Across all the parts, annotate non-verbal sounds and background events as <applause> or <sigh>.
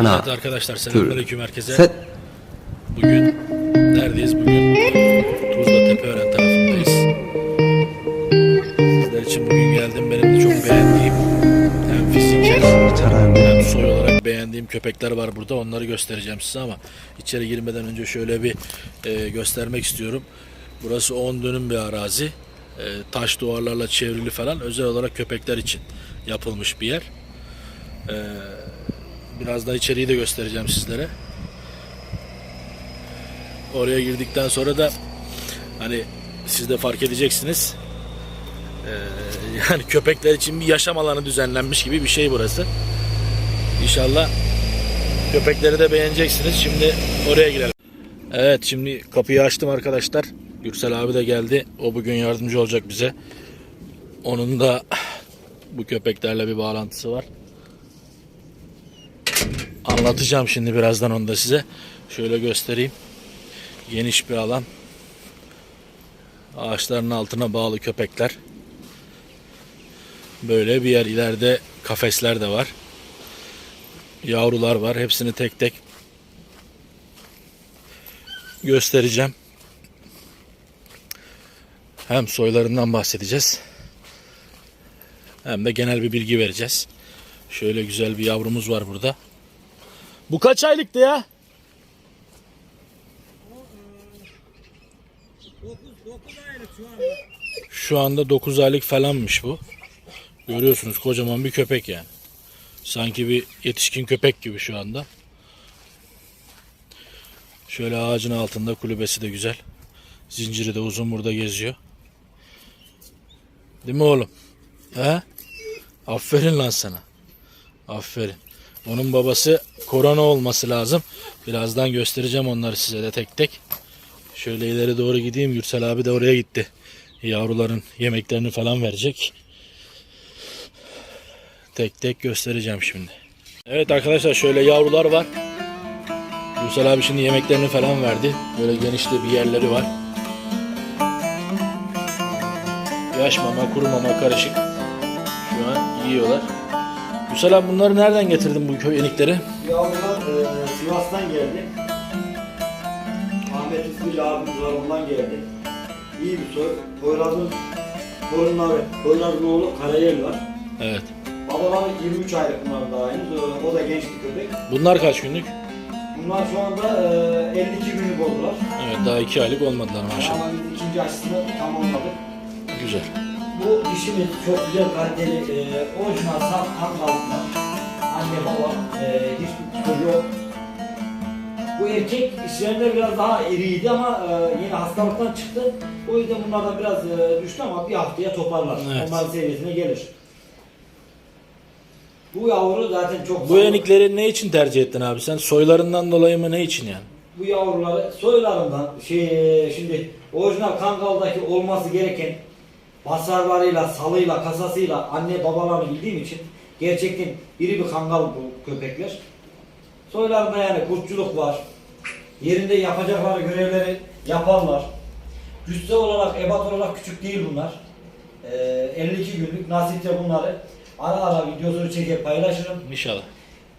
Hana. Evet arkadaşlar selamünaleyküm herkese. Set. Bugün neredeyiz? Bugün Tuzla Tepeören tarafındayız. Sizler için bugün geldim. Benim de çok beğendiğim hem fiziken hem soy olarak beğendiğim köpekler var burada. Onları göstereceğim size ama içeri girmeden önce şöyle bir e, göstermek istiyorum. Burası 10 dönüm bir arazi. E, taş duvarlarla çevrili falan özel olarak köpekler için yapılmış bir yer. Eee biraz da içeriği de göstereceğim sizlere. Oraya girdikten sonra da hani siz de fark edeceksiniz. E, yani köpekler için bir yaşam alanı düzenlenmiş gibi bir şey burası. İnşallah köpekleri de beğeneceksiniz. Şimdi oraya girelim. Evet şimdi kapıyı açtım arkadaşlar. Gürsel abi de geldi. O bugün yardımcı olacak bize. Onun da bu köpeklerle bir bağlantısı var. Anlatacağım şimdi birazdan onu da size. Şöyle göstereyim. Geniş bir alan. Ağaçların altına bağlı köpekler. Böyle bir yer. ileride kafesler de var yavrular var. Hepsini tek tek göstereceğim. Hem soylarından bahsedeceğiz. Hem de genel bir bilgi vereceğiz. Şöyle güzel bir yavrumuz var burada. Bu kaç aylıktı ya? Şu anda 9 aylık falanmış bu. Görüyorsunuz kocaman bir köpek yani. Sanki bir yetişkin köpek gibi şu anda. Şöyle ağacın altında kulübesi de güzel. Zinciri de uzun burada geziyor. Değil mi oğlum? He? Aferin lan sana. Aferin. Onun babası korona olması lazım. Birazdan göstereceğim onları size de tek tek. Şöyle ileri doğru gideyim. Gürsel abi de oraya gitti. Yavruların yemeklerini falan verecek tek tek göstereceğim şimdi. Evet arkadaşlar şöyle yavrular var. Gürsel abi şimdi yemeklerini falan verdi. Böyle geniş de bir yerleri var. Yaş mama, kuru mama karışık. Şu an yiyorlar. Abi bunları nereden getirdin bu köy yenikleri? Yavrular e, Sivas'tan geldi. Ahmet İsmail abimiz var ondan geldi. İyi bir soy. Poyraz'ın torunları, Poyraz'ın oğlu Karayel var. Evet. Babaları 23 aylık bunlar daha henüz. O, o da genç bir köpek. Bunlar kaç günlük? Bunlar şu anda e, 52 günlük oldular. Evet daha iki aylık olmadılar maşallah. Ama biz ikinci aşısını tamamladık. Güzel. Bu dişimiz çok güzel kaliteli, e, orijinal saf kan kalkma. Anne baba, e, hiçbir küfür yok. Bu erkek işlerinde biraz daha eriydi ama e, yine hastalıktan çıktı. O yüzden bunlar da biraz e, düştü ama bir haftaya toparlar. Evet. Normal seviyesine gelir. Bu yavru zaten çok Bu yenikleri ne için tercih ettin abi sen? Soylarından dolayı mı ne için yani? bu yavruları soylarından şey şimdi orijinal Kangal'daki olması gereken basarlarıyla, salıyla, kasasıyla anne babalarını bildiğim için gerçekten iri bir kangal bu köpekler. Soylarında yani kurtçuluk var. Yerinde yapacakları görevleri yaparlar. Cüsse olarak, ebat olarak küçük değil bunlar. Ee, 52 günlük nasipse bunları ara ara videosunu çekip paylaşırım. İnşallah.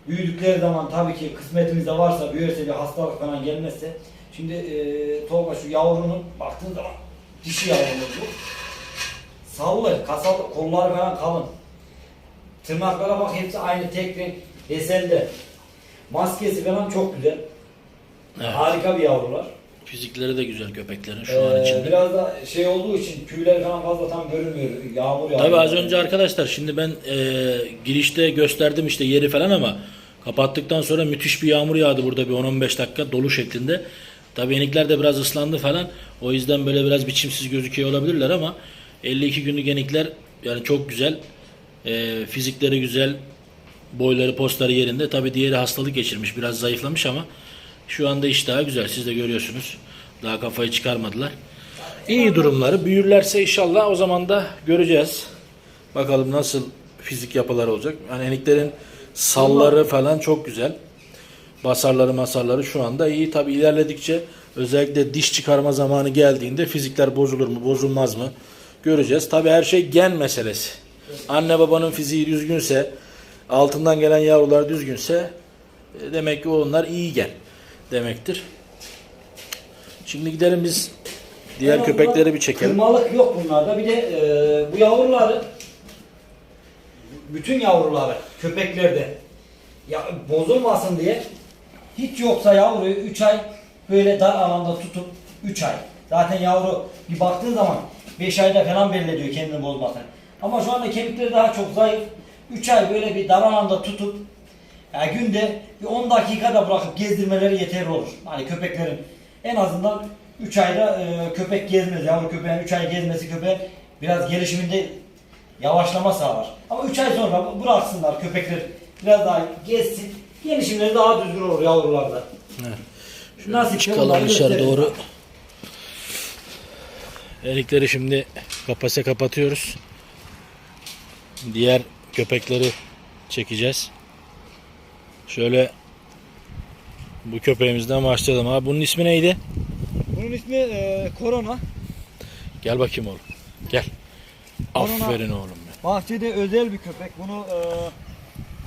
Büyüdükleri zaman tabii ki kısmetimizde varsa, büyürse bir hastalık falan gelmezse. Şimdi e, Tolga şu yavrunun baktığın zaman dişi yavrumuz bu. Sallı, kasalı, kolları falan kalın. Tırnaklara bak hepsi aynı tek renk desende. Maskesi falan çok güzel. Evet. Harika bir yavrular. Fizikleri de güzel köpeklerin şu Ee, an içinde. biraz da şey olduğu için tüyleri falan fazla tam görünmüyor. Yağmur yağıyor. Tabii az önce arkadaşlar şimdi ben e, girişte gösterdim işte yeri falan ama kapattıktan sonra müthiş bir yağmur yağdı burada bir 10-15 dakika dolu şeklinde. Tabii yenikler de biraz ıslandı falan. O yüzden böyle biraz biçimsiz gözüküyor olabilirler ama 52 günlük yenikler yani çok güzel. E, fizikleri güzel. Boyları postları yerinde. Tabii diğeri hastalık geçirmiş. Biraz zayıflamış ama şu anda iş daha güzel. Siz de görüyorsunuz. Daha kafayı çıkarmadılar. İyi durumları. Büyürlerse inşallah o zaman da göreceğiz. Bakalım nasıl fizik yapıları olacak. Yani eniklerin salları falan çok güzel. Basarları masarları şu anda iyi. Tabi ilerledikçe özellikle diş çıkarma zamanı geldiğinde fizikler bozulur mu bozulmaz mı göreceğiz. Tabi her şey gen meselesi. Anne babanın fiziği düzgünse altından gelen yavrular düzgünse E, demek ki onlar iyi gel demektir. Şimdi gidelim biz diğer Ama köpekleri bir çekelim. Kırmalık yok bunlarda. Bir de e, bu yavruları bütün yavruları köpeklerde ya bozulmasın diye hiç yoksa yavruyu 3 ay böyle dar alanda tutup 3 ay. Zaten yavru bir baktığın zaman 5 ayda falan belli ediyor kendini bozmasını. Ama şu anda kemikleri daha çok zayıf. 3 ay böyle bir dar alanda tutup yani günde bir 10 dakikada bırakıp gezdirmeleri yeterli olur. Hani köpeklerin en azından 3 ayda e, köpek gezmez. Yavru köpeğin 3 ay gezmesi köpeğin biraz gelişiminde yavaşlama sağlar. Ama 3 ay sonra bıraksınlar köpekler biraz daha gezsin. Gelişimleri daha düzgün olur yavrularda. Nasıl Çıkalım dışarı doğru. Erikleri şimdi kapase kapatıyoruz. Diğer köpekleri çekeceğiz. Şöyle bu köpeğimizden başlayalım. Abi bunun ismi neydi? Bunun ismi e, Korona. Gel bakayım oğlum. Gel. Korona. Aferin oğlum. benim. Bahçede özel bir köpek. Bunu e,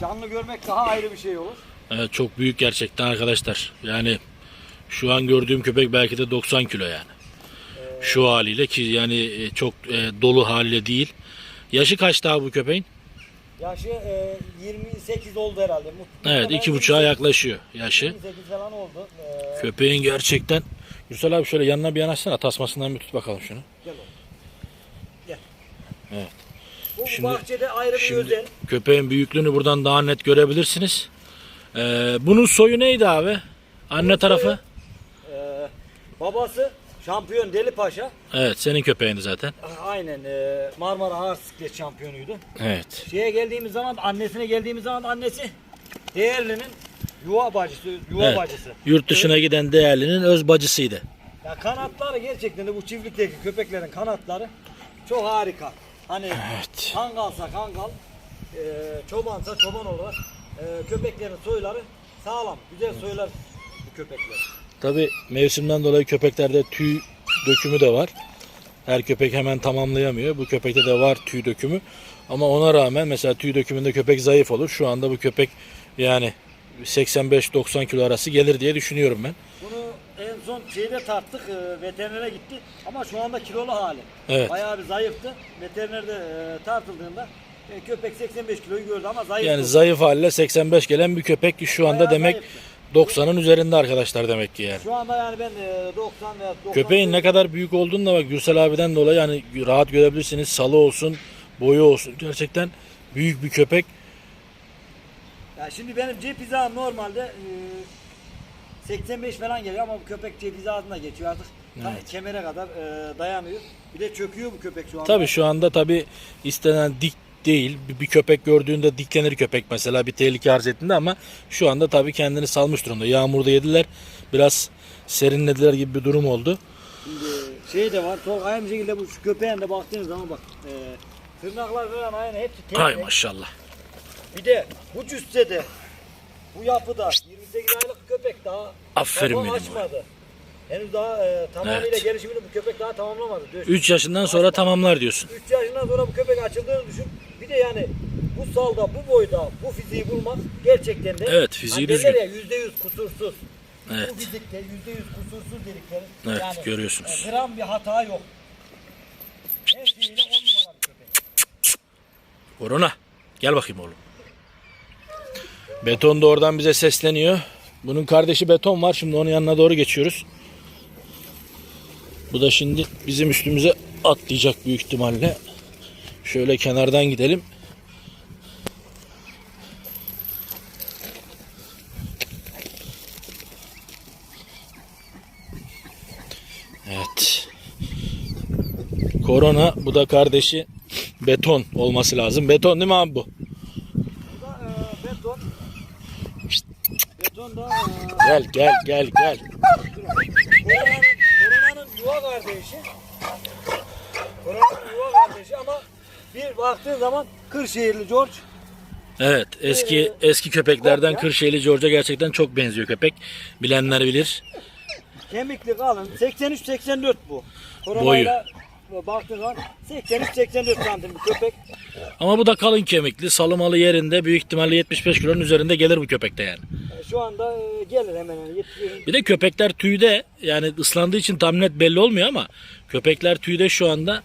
canlı görmek daha ayrı bir şey olur. Evet, çok büyük gerçekten arkadaşlar. Yani şu an gördüğüm köpek belki de 90 kilo yani. Şu haliyle ki yani e, çok e, dolu haliyle değil. Yaşı kaç daha bu köpeğin? Yaşı e, 28 oldu herhalde. Muhtemelen Evet iki buçuğa 28 yaklaşıyor yaşı. 28 falan oldu. E, Köpeğin gerçekten Gürsel abi şöyle yanına bir yanaşsana tasmasından bir tut bakalım şunu. gel oğlum. Gel. Evet. Bu Şimdi- bahçede ayrı bir Şimdi özel. köpeğin büyüklüğünü buradan daha net görebilirsiniz. Ee, bunun soyu neydi abi? Anne Bunun tarafı? E, babası şampiyon Deli Paşa. Evet senin köpeğindi zaten. Aynen e, Marmara Ağır Siklet şampiyonuydu. Evet. Şeye geldiğimiz zaman annesine geldiğimiz zaman annesi Değerli'nin yuva bacısı, yuva Evet. bacısı. Yurt dışına giden değerlinin öz bacısıydı. Ya kanatları gerçekten de bu çiftlikteki köpeklerin kanatları çok harika. Hani Evet. kangalsa kangal, e, çobansa çoban olarak e, köpeklerin soyları sağlam, güzel soylar bu köpekler. Tabi mevsimden dolayı köpeklerde tüy dökümü de var. Her köpek hemen tamamlayamıyor. Bu köpekte de var tüy dökümü. Ama ona rağmen mesela tüy dökümünde köpek zayıf olur. Şu anda bu köpek yani 85-90 kilo arası gelir diye düşünüyorum ben. Bunu en son şeyde tarttık, e, veterinere gitti ama şu anda kilolu hali. Evet. Bayağı bir zayıftı. Veterinerde e, tartıldığında e, köpek 85 kiloyu gördü ama zayıf. Yani zayıf haliyle 85 gelen bir köpek ki şu anda Bayağı demek zayıftı. 90'ın üzerinde arkadaşlar demek ki yani. Şu anda yani ben e, 90 veya 90 Köpeğin ne kadar büyük olduğunu da bak Gürsel abiden dolayı yani rahat görebilirsiniz. Salı olsun, boyu olsun. Gerçekten büyük bir köpek. Ya şimdi benim cep hizam normalde e, 85 falan geliyor ama bu köpek cep hizasına geçiyor artık. Ta- Evet. kemere kadar e, dayanıyor. Bir de çöküyor bu köpek şu anda. Tabii şu anda tabii istenen dik değil. Bir, bir köpek gördüğünde diklenir köpek mesela bir tehlike arz ettiğinde ama şu anda tabii kendini salmış durumda. Yağmurda yediler. Biraz serinlediler gibi bir durum oldu. Şimdi şey de var. Çok aynı şekilde bu köpeğin de baktığınız zaman bak. E, tırnaklar falan aynı hepsi tek. Hay maşallah. Bir de bu cüssede bu yapıda 28 aylık köpek daha Aferin benim açmadı. Henüz daha e, tamamıyla Evet. gelişimini bu köpek daha tamamlamadı. 3 yaşından sonra tamamlar diyorsun. 3 yaşından sonra bu köpek açıldığını düşün. Bir de yani bu salda, bu boyda, bu fiziği bulmak gerçekten de Evet, fiziği hani düzgün. ya %100 kusursuz. Evet. Bu fizikte %100 kusursuz dedikleri. Evet, görüyorsunuz. e, Gram bir hata yok. Her şeyiyle 10 numara bir köpek. Korona. Gel bakayım oğlum. Beton da oradan bize sesleniyor. Bunun kardeşi beton var. Şimdi onun yanına doğru geçiyoruz. Bu da şimdi bizim üstümüze atlayacak büyük ihtimalle. Şöyle kenardan gidelim. Evet. Korona bu da kardeşi beton olması lazım. Beton değil mi abi bu? E, e, Gel gel gel gel. Koronanın yuva kardeşi. Koronanın yuva kardeşi ama bir baktığın zaman Kırşehirli George Evet eski eski köpeklerden Kırşehirli George'a gerçekten çok benziyor köpek. Bilenler bilir. kemikli kalın 83-84 bu. Koronayla baktığın zaman 83-84 santim bir köpek. Ama bu da kalın kemikli, salımalı yerinde büyük ihtimalle 75 kilonun üzerinde gelir bu köpekte yani. E, Şu anda e, gelir hemen. Bir de köpekler tüyde yani ıslandığı için tam net belli olmuyor ama köpekler tüyde şu anda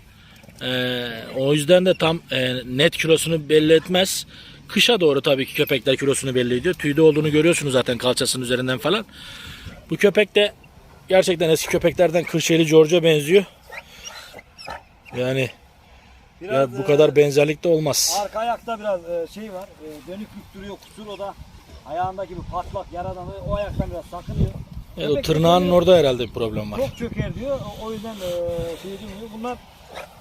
Ee, o yüzden de tam e, net kilosunu belli etmez. Kışa doğru tabii ki köpekler kilosunu belli ediyor. Tüyde olduğunu görüyorsunuz zaten kalçasının üzerinden falan. Bu köpek de gerçekten eski köpeklerden Kırşehirli George'a benziyor. Yani ya bu e, kadar benzerlik de olmaz. Arka ayakta biraz e, şey var. E, dönüklük duruyor kusur o da ayağındaki bir patlak yaradan o ayaktan biraz sakınıyor. Evet, o Köpek çöker, orada herhalde bir problem var. Çok çöker diyor. O- yüzden e, şey demiyor. Bunlar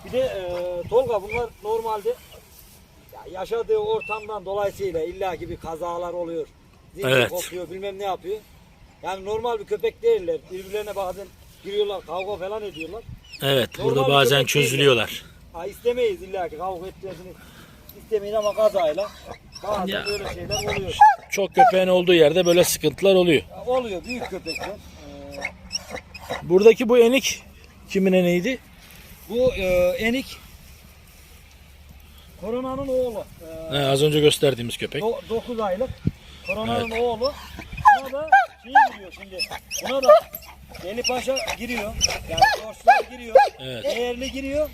bir de e, Tolga bunlar normalde ya yaşadığı ortamdan dolayısıyla illaki bir kazalar oluyor. Zincir Evet. kopuyor bilmem ne yapıyor. Yani normal bir köpek değiller. Birbirlerine bazen giriyorlar kavga falan ediyorlar. Evet Normal burada bazen çözülüyorlar. Ha, istemeyiz illa ki kavga etmesini istemeyin ama kazayla bazen Ya. böyle şeyler oluyor. Çok köpeğin olduğu yerde böyle sıkıntılar oluyor. Ya, Oluyor büyük köpekler. Ee, Buradaki bu enik kimin eneğiydi? Bu e, enik koronanın oğlu. Ee, He, az önce gösterdiğimiz köpek. 9 aylık. Koronanın oğlu. Buna da şey giriyor şimdi. Buna da Deli Paşa giriyor. Yani borçlar giriyor. Evet. Değerli giriyor.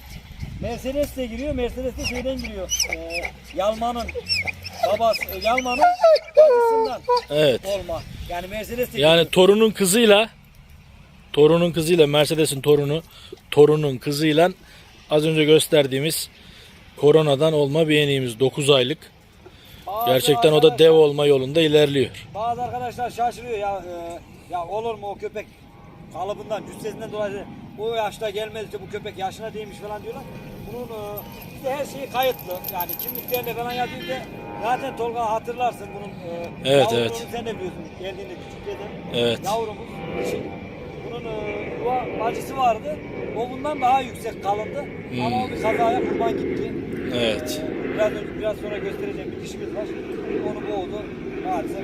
Mercedes de giriyor. Mercedes de şeyden giriyor. Ee, Yalman'ın babası, Yalman'ın bacısından Evet. olma. Yani Mercedes de Yani giriyor. torunun kızıyla torunun kızıyla Mercedes'in torunu torunun kızıyla az önce gösterdiğimiz koronadan olma bir eneğimiz 9 aylık. Bazı Gerçekten o da dev olma yolunda ilerliyor. Bazı arkadaşlar şaşırıyor ya e, ya olur mu o köpek kalıbından cüssesinden dolayı o yaşta gelmez işte bu köpek yaşına değmiş falan diyorlar. Bunun e, işte her şeyi kayıtlı yani kimliklerine falan yazıyor da zaten Tolga hatırlarsın bunun e, Evet, evet. sen de biliyorsun geldiğinde küçük dedin. Evet. Yavrumuz. Bunun e, bacısı vardı. O bundan daha yüksek kalındı. Ama o bir kazaya kurban gitti. Evet. Biraz önce biraz sonra göstereceğim bir dişimiz var. Onu boğdu. Maalesef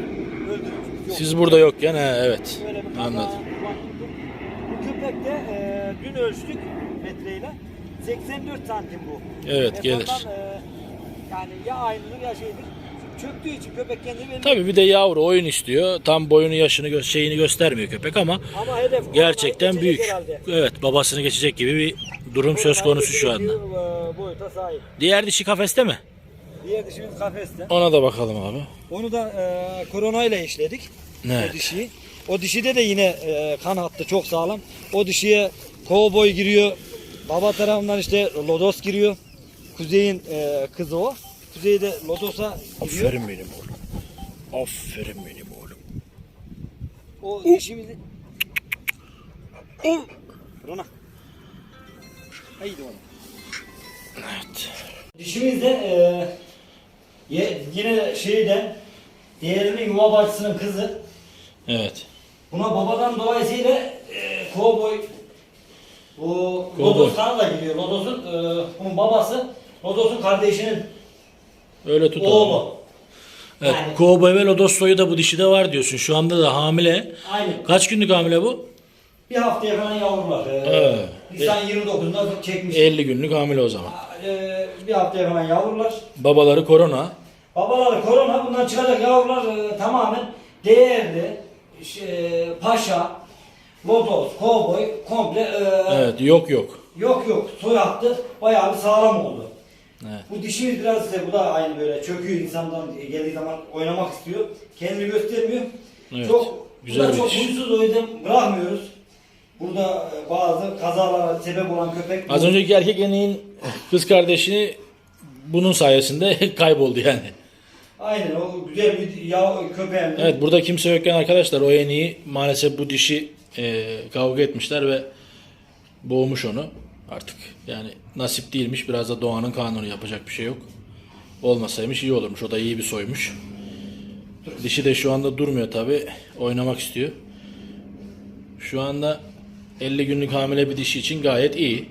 öldürmüş. Yok. Siz burada yokken he, evet. Böyle bir Anladım. Bu köpek de e, dün ölçtük metreyle. 84 santim bu. Evet, E, gelir. ondan, e, yani ya aynıdır ya şeydir. Çöktüğü için köpek kendini belli. Tabii bir de yavru oyun istiyor. Tam boyunu yaşını gö- şeyini göstermiyor köpek ama Ama hedef gerçekten büyük. herhalde. Evet babasını geçecek gibi bir durum söz konusu şu anda. E, boyuta sahip. Diğer dişi kafeste mi? Diğer dişimiz kafeste. Ona da bakalım abi. Onu da e, koronayla işledik. Evet. O dişiyi. O dişide de yine e, kan hattı çok sağlam. O dişiye kovboy giriyor. Baba tarafından işte lodos giriyor. Kuzey'in e, kızı o. Kuzey de lodos'a giriyor. Aferin benim oğlum. Aferin benim oğlum. O dişimizi... Korona. Haydi oğlum. Evet. Dişimiz de e, ye- yine şeyden diğerinin yuva bacısının kızı. Evet. Buna babadan dolayısıyla e, kovboy bu Kovboy. Lodos kanı da giriyor. Lodos'un e, bunun babası Lodos'un kardeşinin Öyle tutalım. oğlu. Evet. Yani- Lodos soyu da bu dişi de var diyorsun. Şu anda da hamile. Aynı. Kaç günlük hamile bu? Bir haftaya falan yavrular. E, Evet. Nisan 29'unda çekmiş. 50 günlük hamile o zaman. E, bir haftaya falan yavrular. Babaları korona. Babaları korona bundan çıkacak yavrular e, tamamen değerli. şey, paşa, Lodos, kovboy komple e, Evet yok yok. yok yok soy hattı bayağı bir sağlam oldu. Evet. Bu dişimiz biraz ise bu da aynı böyle çöküyor insandan geldiği zaman oynamak istiyor. Kendini göstermiyor. Evet, Çok güzel bir çok diş. huysuz o yüzden bırakmıyoruz. Burada e, bazı kazalara sebep olan köpek Az bu. önceki erkek eneğin kız kardeşini bunun sayesinde <laughs> kayboldu yani. Aynen o güzel bir yav köpeğin. Evet burada kimse yokken arkadaşlar o eneği maalesef bu dişi e, kavga etmişler ve boğmuş onu. Artık yani nasip değilmiş biraz da doğanın kanunu yapacak bir şey yok. Olmasaymış iyi olurmuş o da iyi bir soymuş. Dişi de şu anda durmuyor tabi oynamak istiyor. Şu anda 50 günlük hamile bir dişi için gayet iyi.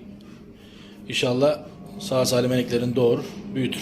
İnşallah sağ salim eneklerini doğurur, büyütür.